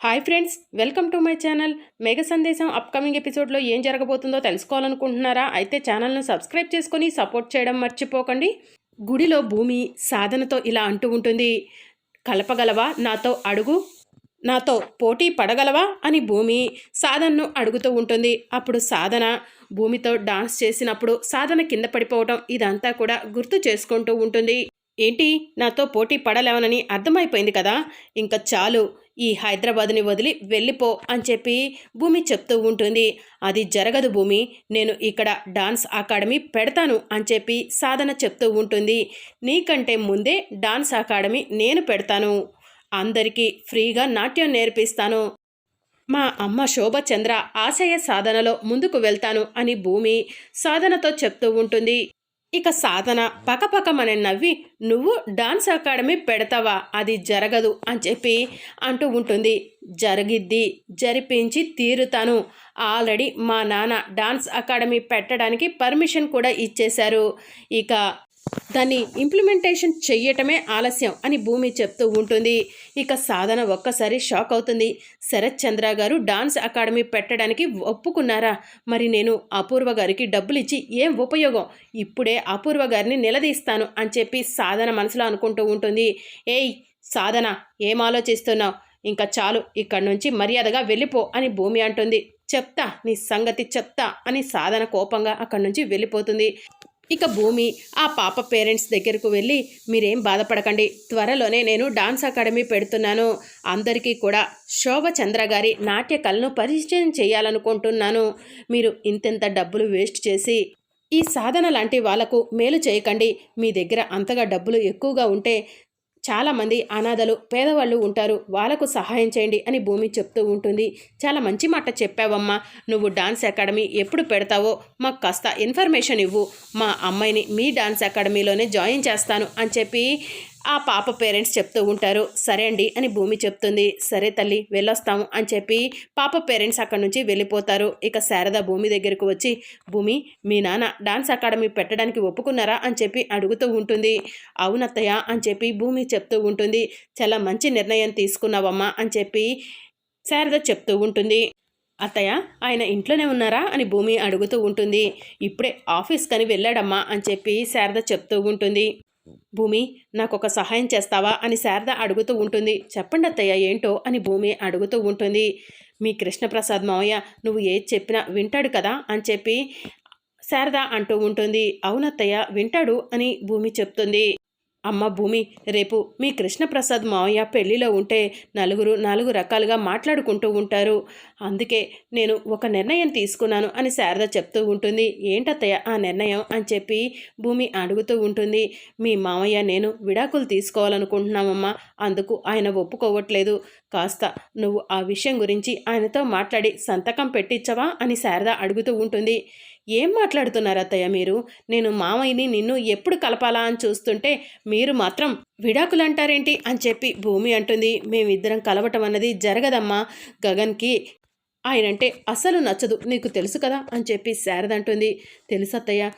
Hi friends welcome to my channel. మేఘ సందేశం upcoming ఎపిసోడ్లో ఏం జరగబోతుందో తెలుసుకోవాలనుకుంటున్నారా? అయితే ఛానల్ను సబ్స్క్రైబ్ చేసుకొని సపోర్ట్ చేయడం మర్చిపోకండి. గుడిలో భూమి సాధనతో ఇలా అంటూ ఉంటుంది. కలపగలవా? నాతో అడుగు. నాతో పోటీ పడగలవా? అని భూమి సాధనను అడుగుతూ ఉంటుంది. అప్పుడు సాధన భూమితో డాన్స్ చేసినప్పుడు సాధన కింద పడిపోవటం ఇదంతా కూడా గుర్తు చేసుకుంటూ ఉంటుంది. ఏంటి? నాతో పోటీ పడలేవనని అర్థమైపోయింది కదా. ఇంకా చాలు. ఈ హైదరాబాద్ని వదిలి వెళ్ళిపో అని చెప్పి భూమి చెప్తూ ఉంటుంది. అది జరగదు భూమి. నేను ఇక్కడ డాన్స్ అకాడమీ పెడతాను అని చెప్పి సాధన చెప్తూ ఉంటుంది. నీకంటే ముందే డాన్స్ అకాడమీ నేను పెడతాను. అందరికీ ఫ్రీగా నాట్యం నేర్పిస్తాను. మా అమ్మ శోభచంద్ర ఆశయ సాధనలో ముందుకు వెళ్తాను అని భూమి సాధనతో చెప్తూ ఉంటుంది. ఇక సాధన. పకపకమని నవ్వి నువ్వు డాన్స్ అకాడమీ పెడతావా? అది జరగదు అని చెప్పి అంటూ ఉంటుంది. జరిగిద్ది జరిపించి తీరుతాను. ఆల్రెడీ మా నాన్న డాన్స్ అకాడమీ పెట్టడానికి పర్మిషన్ కూడా ఇచ్చేశారు. ఇక దాన్ని ఇంప్లిమెంటేషన్ చెయ్యటమే ఆలస్యం అని భూమి చెప్తూ ఉంటుంది. ఇక సాధన ఒక్కసారి షాక్ అవుతుంది. శరత్ చంద్ర గారు డాన్స్ అకాడమీ పెట్టడానికి ఒప్పుకున్నారా? మరి నేను అపూర్వ గారికి డబ్బులు ఇచ్చి ఏం ఉపయోగం? ఇప్పుడే అపూర్వ గారిని నిలదీస్తాను అని చెప్పి సాధన మనసులో అనుకుంటూ ఉంటుంది. ఏయ్ సాధన ఏం ఆలోచిస్తున్నావు? ఇంకా చాలు ఇక్కడి నుంచి మర్యాదగా వెళ్ళిపో అని భూమి అంటుంది. చెప్తా నీ సంగతి చెప్తా అని సాధన కోపంగా అక్కడి నుంచి వెళ్ళిపోతుంది. ఇక భూమి ఆ పాప పేరెంట్స్ దగ్గరకు వెళ్ళి మీరేం బాధపడకండి త్వరలోనే నేను డాన్స్ అకాడమీ పెడుతున్నాను. అందరికీ కూడా శోభ చంద్ర గారి నాట్య కళను పరిచయం చేయాలనుకుంటున్నాను. మీరు ఇంతెంత డబ్బులు వేస్ట్ చేసి ఈ సాధన లాంటి వాళ్ళకు మేలు చేయకండి. మీ దగ్గర అంతగా డబ్బులు ఎక్కువగా ఉంటే చాలామంది అనాథలు పేదవాళ్ళు ఉంటారు. వాళ్ళకు సహాయం చేయండి అని భూమి చెప్తూ ఉంటుంది. చాలా మంచి మాట చెప్పావమ్మా. నువ్వు డాన్స్ అకాడమీ ఎప్పుడు పెడతావో మాకు కాస్త ఇన్ఫర్మేషన్ ఇవ్వు. మా అమ్మాయిని మీ డాన్స్ అకాడమీలోనే జాయిన్ చేస్తాను అని చెప్పి ఆ పాప పేరెంట్స్ చెప్తూ ఉంటారు సరే అండి అని భూమి చెప్తుంది. సరే తల్లి వెళ్ళొస్తాము అని చెప్పి పాప పేరెంట్స్ అక్కడి నుంచి వెళ్ళిపోతారు. ఇక శారద భూమి దగ్గరకు వచ్చి భూమి మీ నాన్న డాన్స్ అకాడమీ పెట్టడానికి ఒప్పుకున్నారా? అని చెప్పి అడుగుతూ ఉంటుంది. అవునత్తయ్య అని చెప్పి భూమి చెప్తూ ఉంటుంది. చాలా మంచి నిర్ణయం తీసుకున్నావమ్మా అని చెప్పి శారద చెప్తూ ఉంటుంది. అత్తయ్య ఆయన ఇంట్లోనే ఉన్నారా? అని భూమి అడుగుతూ ఉంటుంది. ఇప్పుడే ఆఫీస్ కని వెళ్ళాడమ్మా అని చెప్పి శారద చెప్తూ ఉంటుంది. భూమి నాకు ఒక సహాయం చేస్తావా అని శారద అడుగుతూ ఉంటుంది. చెప్పండి అత్తయ్య ఏంటో అని భూమి అడుగుతూ ఉంటుంది. మీ కృష్ణప్రసాద్ మావయ్య నువ్వు ఏది చెప్పినా వింటాడు కదా అని చెప్పి శారద అంటూ ఉంటుంది. అవునత్తయ్య వింటాడు అని భూమి చెప్తుంది. అమ్మ భూమి రేపు మీ కృష్ణప్రసాద్ మావయ్య పెళ్ళిలో ఉంటే నలుగురు నాలుగు రకాలుగా మాట్లాడుకుంటూ ఉంటారు. అందుకే నేను ఒక నిర్ణయం తీసుకున్నాను అని శారద చెప్తూ ఉంటుంది. ఏంటత్తయ్య ఆ నిర్ణయం అని చెప్పి భూమి అడుగుతూ ఉంటుంది. మీ మావయ్య నేను విడాకులు తీసుకోవాలనుకుంటున్నామమ్మా. అందుకు ఆయన ఒప్పుకోవట్లేదు. కాస్త నువ్వు ఆ విషయం గురించి ఆయనతో మాట్లాడి సంతకం పెట్టించవా అని శారద అడుగుతూ ఉంటుంది. ఏం మాట్లాడుతున్నారు అత్తయ్య మీరు? నేను మామయ్యని నిన్ను ఎప్పుడు కలపాలా అని చూస్తుంటే మీరు మాత్రం విడాకులు అంటారేంటి అని చెప్పి భూమి అంటుంది. మేమిద్దరం కలవటం అన్నది జరగదమ్మా. గగన్కి ఆయనంటే అసలు నచ్చదు. నీకు తెలుసు కదా అని చెప్పి శారద అంటుంది. తెలుసు అత్తయ్య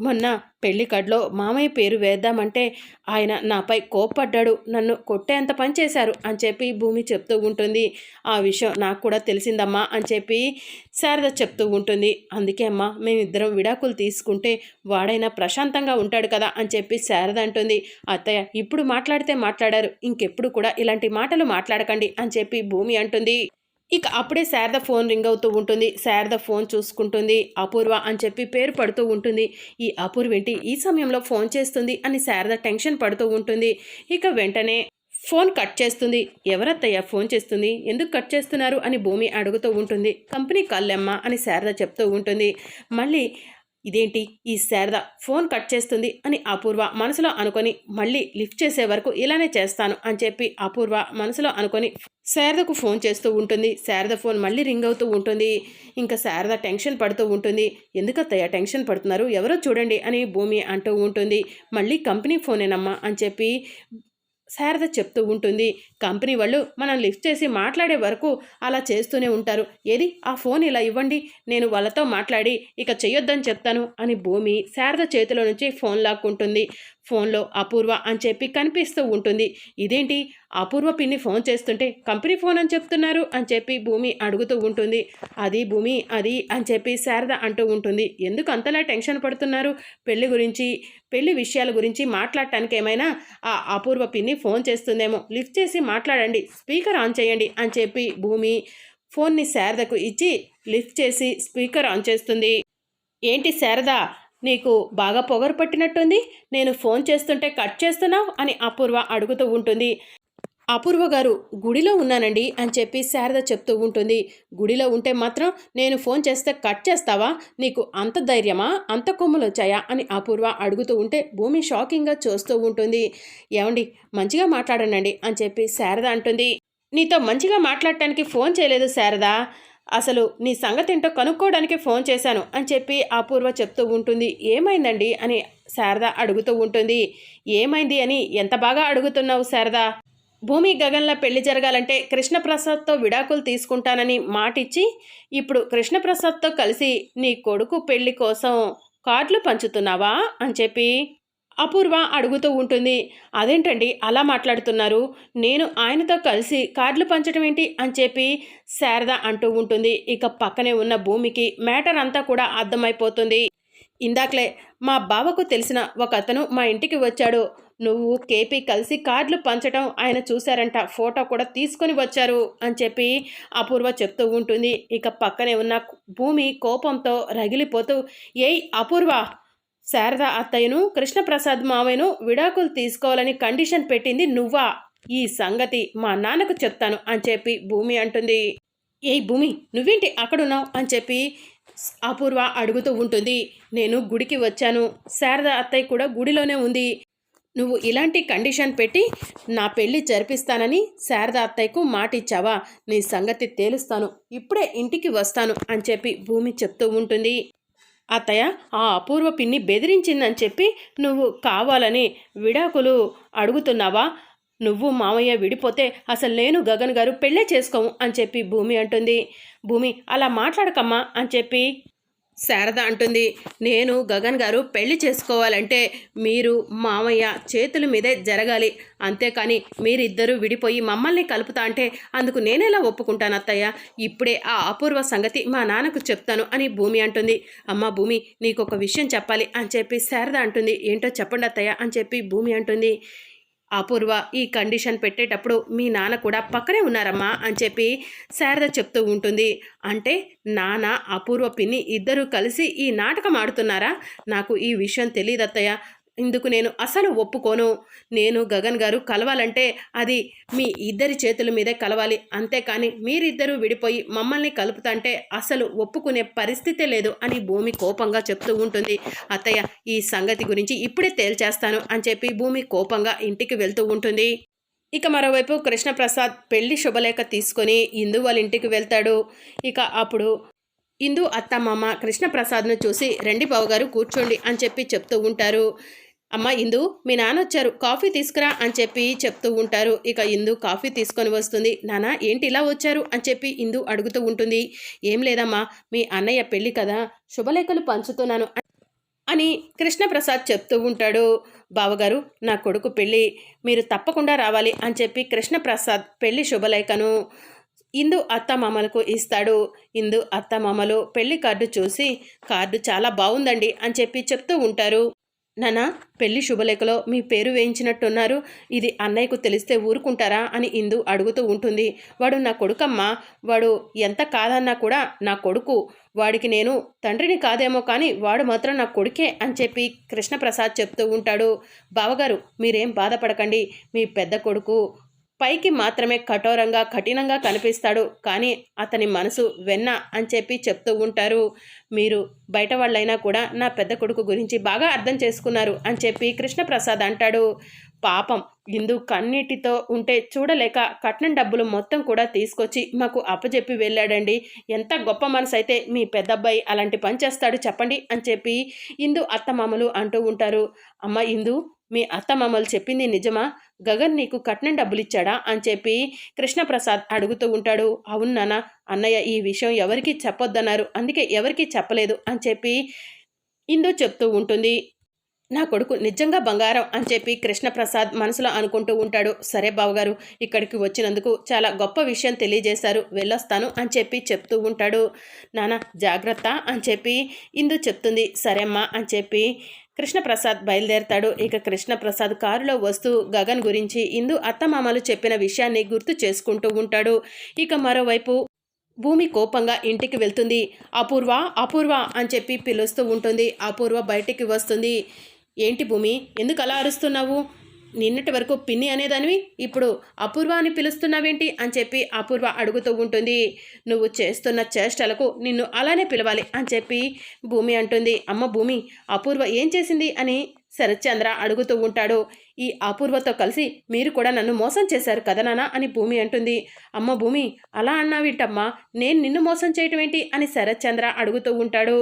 మొన్న పెళ్ళి కడ్లో మామయ్య పేరు వేద్దామంటే ఆయన నాపై కోప్పడ్డాడు. నన్ను కొట్టేంత పని చేశారు అని చెప్పి భూమి చెప్తూ ఉంటుంది. ఆ విషయం నాకు కూడా తెలిసిందమ్మా అని చెప్పి శారద చెప్తూ ఉంటుంది. అందుకే అమ్మా మేమిద్దరం విడాకులు తీసుకుంటే వాడైనా ప్రశాంతంగా ఉంటాడు కదా అని చెప్పి శారద అంటుంది. అత్తయ్య ఇప్పుడు మాట్లాడితే మాట్లాడారు. ఇంకెప్పుడు కూడా ఇలాంటి మాటలు మాట్లాడకండి అని చెప్పి భూమి అంటుంది. ఇక అప్పుడే శారద ఫోన్ రింగ్ అవుతూ ఉంటుంది. శారద ఫోన్ చూసుకుంటుంది. అపూర్వ అని చెప్పి పేరు పడుతూ ఉంటుంది. ఈ అపూర్వ ఏంటి? ఈ సమయంలో ఫోన్ చేస్తుంది అని శారద టెన్షన్ పడుతూ ఉంటుంది. ఇక వెంటనే ఫోన్ కట్ చేస్తుంది. ఎవరత్తయ్య ఫోన్ చేస్తుంది? ఎందుకు కట్ చేస్తున్నారు? అని భూమి అడుగుతూ ఉంటుంది. కంపెనీ కల్లెమ్మ అని శారద చెప్తూ ఉంటుంది. మళ్ళీ ఇదేంటి? ఈ శారద ఫోన్ కట్ చేస్తుంది అని అపూర్వ మనసులో అనుకొని మళ్ళీ లిఫ్ట్ చేసే వరకు ఇలానే చేస్తాను అని చెప్పి అపూర్వ మనసులో అనుకొని శారదకు ఫోన్ చేస్తూ ఉంటుంది. శారద ఫోన్ మళ్ళీ రింగ్ అవుతూ ఉంటుంది. ఇంకా శారద టెన్షన్ పడుతూ ఉంటుంది. ఎందుకత్తయ్య టెన్షన్ పడుతున్నారు? ఎవరో చూడండి అని భూమి అంటూ ఉంటుంది. మళ్ళీ కంపెనీ ఫోనేనమ్మా అని చెప్పి శారద చెప్తూ ఉంటుంది. కంపెనీ వాళ్ళు మనం లిఫ్ట్ చేసి మాట్లాడే వరకు అలా చేస్తూనే ఉంటారు. ఏది? ఆ ఫోన్ ఇలా ఇవ్వండి. నేను వాళ్ళతో మాట్లాడి ఇక చెయ్యొద్దని చెప్తాను అని భూమి శారద చేతిలో నుంచి ఫోన్ లాక్కుంటుంది. ఫోన్లో అపూర్వ అని చెప్పి కనిపిస్తూ ఉంటుంది. ఇదేంటి? అపూర్వ పిన్ని ఫోన్ చేస్తుంటే కంపెనీ ఫోన్ అని చెప్తున్నారు అని చెప్పి భూమి అడుగుతూ ఉంటుంది. అది భూమి అది అని చెప్పి శారద అంటూ ఉంటుంది. ఎందుకు అంతలా టెన్షన్ పడుతున్నారు? పెళ్ళి గురించి పెళ్ళి విషయాల గురించి మాట్లాడటానికి ఏమైనా ఆ అపూర్వ పిన్ని ఫోన్ చేస్తుందేమో? లిఫ్ట్ చేసి మాట్లాడండి. స్పీకర్ ఆన్ చేయండి అని చెప్పి భూమి ఫోన్ని శారదకు ఇచ్చి లిఫ్ట్ చేసి స్పీకర్ ఆన్ చేస్తుంది. ఏంటి శారద? నీకు బాగా పొగరు పట్టినట్టుంది నేను ఫోన్ చేస్తుంటే కట్ చేస్తున్నావు అని అపూర్వ అడుగుతూ ఉంటుంది. అపూర్వ గారు గుడిలో ఉన్నానండి అని చెప్పి శారద చెప్తూ ఉంటుంది. గుడిలో ఉంటే మాత్రం నేను ఫోన్ చేస్తే కట్ చేస్తావా? నీకు అంత ధైర్యమా? అంత కొమ్ములు వచ్చాయా? అని అపూర్వ అడుగుతూ ఉంటే భూమి షాకింగ్గా చూస్తూ ఉంటుంది. ఏమండి మంచిగా మాట్లాడనండి అని చెప్పి శారద అంటుంది. నీతో మంచిగా మాట్లాడటానికి ఫోన్ చేయలేదు శారదా. అసలు నీ సంగతి ఏంటో కనుక్కోవడానికి ఫోన్ చేశాను అని చెప్పి అపూర్వ చెప్తూ ఉంటుంది. ఏమైందండి? అని శారద అడుగుతూ ఉంటుంది. ఏమైంది అని ఎంత బాగా అడుగుతున్నావు శారదా? భూమి గగన్ల పెళ్ళి జరగాలంటే కృష్ణప్రసాద్తో విడాకులు తీసుకుంటానని మాటిచ్చి ఇప్పుడు కృష్ణప్రసాద్తో కలిసి నీ కొడుకు పెళ్ళి కోసం కార్డులు పంచుతున్నావా? అని చెప్పి అపూర్వ అడుగుతూ ఉంటుంది. అదేంటండి? అలా మాట్లాడుతున్నారు. నేను ఆయనతో కలిసి కార్డులు పంచడం ఏంటి? అని చెప్పి శారద అంటూ ఉంటుంది. ఇక పక్కనే ఉన్న భూమికి మ్యాటర్ అంతా కూడా అర్థమైపోతుంది. ఇందాకలే మా బావకు తెలిసిన ఒక అతను మా ఇంటికి వచ్చాడు. నువ్వు కేపీ కలిసి కార్డులు పంచడం ఆయన చూశారంట. ఫోటో కూడా తీసుకొని వచ్చారు. అని చెప్పి అపూర్వ చెప్తూ ఉంటుంది. ఇక పక్కనే ఉన్న భూమి కోపంతో రగిలిపోతూ ఏయ్ అపూర్వ! శారద అత్తయ్యను కృష్ణప్రసాద్ మావయ్యను విడాకులు తీసుకోవాలని కండిషన్ పెట్టింది నువ్వా? ఈ సంగతి మా నాన్నకు చెప్తాను అని చెప్పి భూమి అంటుంది. ఏ భూమి నువ్వేంటి అక్కడున్నావు? అని చెప్పి అపూర్వ అడుగుతూ ఉంటుంది. నేను గుడికి వచ్చాను. శారద అత్తయ్య కూడా గుడిలోనే ఉంది. నువ్వు ఇలాంటి కండిషన్ పెట్టి నా పెళ్ళి జరిపిస్తానని శారద అత్తయ్యకు మాట ఇచ్చావా నీ సంగతి తేలుస్తాను. ఇప్పుడే ఇంటికి వస్తాను అని చెప్పి భూమి చెప్తూ ఉంటుంది. అత్తయ్య ఆ అపూర్వ పిన్ని బెదిరించిందని చెప్పి నువ్వు కావాలని విడాకులు అడుగుతున్నావా? నువ్వు మామయ్య విడిపోతే అసలు నేను గగన్ గారు పెళ్ళే చేసుకోము అని చెప్పి భూమి అంటుంది. భూమి అలా మాట్లాడకమ్మా అని చెప్పి శారద అంటుంది నేను గగన్ గారు పెళ్ళి చేసుకోవాలంటే మీరు మామయ్య చేతుల మీదే జరగాలి. అంతేకాని మీరిద్దరూ విడిపోయి మమ్మల్ని కలుపుతా అంటే అందుకు నేనెలా ఒప్పుకుంటాను అత్తయ్య? ఇప్పుడే ఆ అపూర్వ సంగతి మా నాన్నకు చెప్తాను అని భూమి అంటుంది. అమ్మ భూమి నీకు ఒక విషయం చెప్పాలి అని చెప్పి శారద అంటుంది. ఏంటో చెప్పండి అత్తయ్య అని చెప్పి భూమి అంటుంది. అపూర్వ ఈ కండిషన్ పెట్టేటప్పుడు మీ నాన్న కూడా పక్కనే ఉన్నారమ్మా అని చెప్పి శారద చెప్తూ ఉంటుంది. అంటే నాన్న అపూర్వ పిన్ని ఇద్దరూ కలిసి ఈ నాటకం ఆడుతున్నారా? నాకు ఈ విషయం తెలియదత్తయ్య ఇందుకు నేను అసలు ఒప్పుకోను. నేను గగన్ గారు కలవాలంటే అది మీ ఇద్దరి చేతుల మీదే కలవాలి. అంతేకాని మీరిద్దరూ విడిపోయి మమ్మల్ని కలుపుతంటే అసలు ఒప్పుకునే పరిస్థితే లేదు అని భూమి కోపంగా చెప్తూ ఉంటుంది. అత్తయ్య ఈ సంగతి గురించి ఇప్పుడే తేల్చేస్తాను అని చెప్పి భూమి కోపంగా ఇంటికి వెళ్తూ ఉంటుంది. ఇక మరోవైపు కృష్ణప్రసాద్ పెళ్ళి శుభలేఖ తీసుకొని ఇందు వాళ్ళ ఇంటికి వెళ్తాడు. ఇక అప్పుడు ఇందు అత్తమామ కృష్ణప్రసాద్ను చూసి రెండి బావగారు కూర్చోండి అని చెప్పి చెప్తూ ఉంటారు. అమ్మ ఇందు మీ నాన్న వచ్చారు కాఫీ తీసుకురా అని చెప్పి చెప్తూ ఉంటారు. ఇక ఇందు కాఫీ తీసుకొని వస్తుంది. నాన్న ఏంటి ఇలా వచ్చారు? అని చెప్పి ఇందు అడుగుతూ ఉంటుంది. ఏం లేదమ్మా మీ అన్నయ్య పెళ్ళి కదా శుభలేఖలు పంచుతున్నాను అని కృష్ణప్రసాద్ చెప్తూ ఉంటాడు. బావగారు నా కొడుకు పెళ్ళి మీరు తప్పకుండా రావాలి అని చెప్పి కృష్ణప్రసాద్ పెళ్ళి శుభలేఖను ఇందు అత్తమామలకు ఇస్తాడు. ఇందు అత్తమామలు పెళ్ళి కార్డు చూసి కార్డు చాలా బాగుందండి అని చెప్పి చెప్తూ ఉంటారు. నానా పెళ్ళి శుభలేఖలో మీ పేరు వేయించినట్టున్నారు. ఇది అన్నయ్యకు తెలిస్తే ఊరుకుంటారా? అని ఇందు అడుగుతూ ఉంటుంది. వాడు నా కొడుకమ్మ. వాడు ఎంత కాదన్నా కూడా నా కొడుకు. వాడికి నేను తండ్రిని కాదేమో కానీ వాడు మాత్రం నా కొడుకే అని చెప్పి కృష్ణప్రసాద్ చెప్తూ ఉంటాడు. బావగారు మీరేం బాధపడకండి. మీ పెద్ద కొడుకు పైకి మాత్రమే కఠోరంగా కఠినంగా కనిపిస్తాడు. కానీ అతని మనసు వెన్న అని చెప్పి చెప్తూ ఉంటారు. మీరు బయట వాళ్ళైనా కూడా నా పెద్ద కొడుకు గురించి బాగా అర్థం చేసుకున్నారు అని చెప్పి కృష్ణప్రసాద్ అంటాడు. పాపం ఇందు కన్నీటితో ఉంటే చూడలేక కట్నం డబ్బులు మొత్తం కూడా తీసుకొచ్చి మాకు అప్పచెప్పి వెళ్ళాడండి. ఎంత గొప్ప మనసు అయితే మీ పెద్దబ్బాయి అలాంటి పని చేస్తాడు చెప్పండి అని చెప్పి ఇందు అత్తమామలు అంటూ ఉంటారు. అమ్మ ఇందు మీ అత్తమామలు చెప్పింది నిజమా? గగన్ నీకు కట్నం డబ్బులు ఇచ్చాడా? అని చెప్పి కృష్ణప్రసాద్ అడుగుతూ ఉంటాడు. అవును నాన్న అన్నయ్య ఈ విషయం ఎవరికీ చెప్పొద్దన్నారు. అందుకే ఎవరికీ చెప్పలేదు అని చెప్పి ఇందు చెప్తూ ఉంటుంది. నా కొడుకు నిజంగా బంగారం అని చెప్పి కృష్ణప్రసాద్ మనసులో అనుకుంటూ ఉంటాడు. సరే బావగారు ఇక్కడికి వచ్చినందుకు చాలా గొప్ప విషయం తెలియజేశారు. వెళ్ళొస్తాను అని చెప్పి చెప్తూ ఉంటాడు. నాన్న జాగ్రత్త అని చెప్పి ఇందు చెప్తుంది. సరే అమ్మా అని చెప్పి కృష్ణప్రసాద్ బయలుదేరతాడు. ఇక కృష్ణప్రసాద్ కారులో వస్తూ గగన్ గురించి ఇందు అత్తమామలు చెప్పిన విషయాన్ని గుర్తు చేసుకుంటూ ఉంటాడు. ఇక మరోవైపు భూమి కోపంగా ఇంటికి వెళ్తుంది. అపూర్వ అపూర్వ అని చెప్పి పిలుస్తూ ఉంటుంది. అపూర్వ బయటికి వస్తుంది. ఏంటి భూమి? ఎందుకు అలా అరుస్తున్నావు? నిన్నటి వరకు పిన్ని అనేదానివి ఇప్పుడు అపూర్వ అని పిలుస్తున్నావేంటి? అని చెప్పి అపూర్వ అడుగుతూ ఉంటుంది. నువ్వు చేస్తున్న చేష్టలకు నిన్ను అలానే పిలవాలి అని చెప్పి భూమి అంటుంది. అమ్మ భూమి అపూర్వ ఏం చేసింది అని శరత్చంద్ర అడుగుతూ ఉంటాడు. ఈ అపూర్వతో కలిసి మీరు కూడా నన్ను మోసం చేశారు కదా నానా అని భూమి అంటుంది. అమ్మ భూమి అలా అన్నావింటమ్మా? నేను నిన్ను మోసం చేయటం ఏంటి? అని శరత్చంద్ర అడుగుతూ ఉంటాడు.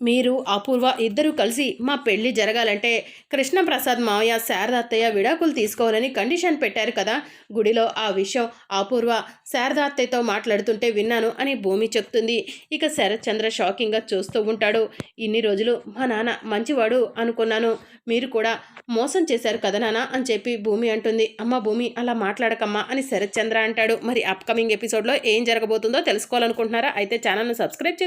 మీరు అపూర్వ ఇద్దరు కలిసి మా పెళ్ళి జరగాలంటే కృష్ణప్రసాద్ మావయ్య శారదాత్తయ్య విడాకులు తీసుకోవాలని కండిషన్ పెట్టారు కదా. గుడిలో ఆ విషయం అపూర్వ శారదాత్తయ్యతో మాట్లాడుతుంటే విన్నాను అని భూమి చెప్తుంది. ఇక శరత్చంద్ర షాకింగ్గా చూస్తూ ఉంటాడు. ఇన్ని రోజులు మా నాన్న మంచివాడు అనుకున్నాను. మీరు కూడా మోసం చేశారు కదా నాన్న అని చెప్పి భూమి అంటుంది. అమ్మ భూమి అలా మాట్లాడకమ్మా అని శరత్చంద్ర అంటాడు. మరి అప్కమింగ్ ఎపిసోడ్లో ఏం జరగబోతుందో తెలుసుకోవాలనుకుంటున్నారా? అయితే ఛానల్ను సబ్స్క్రైబ్ చేసి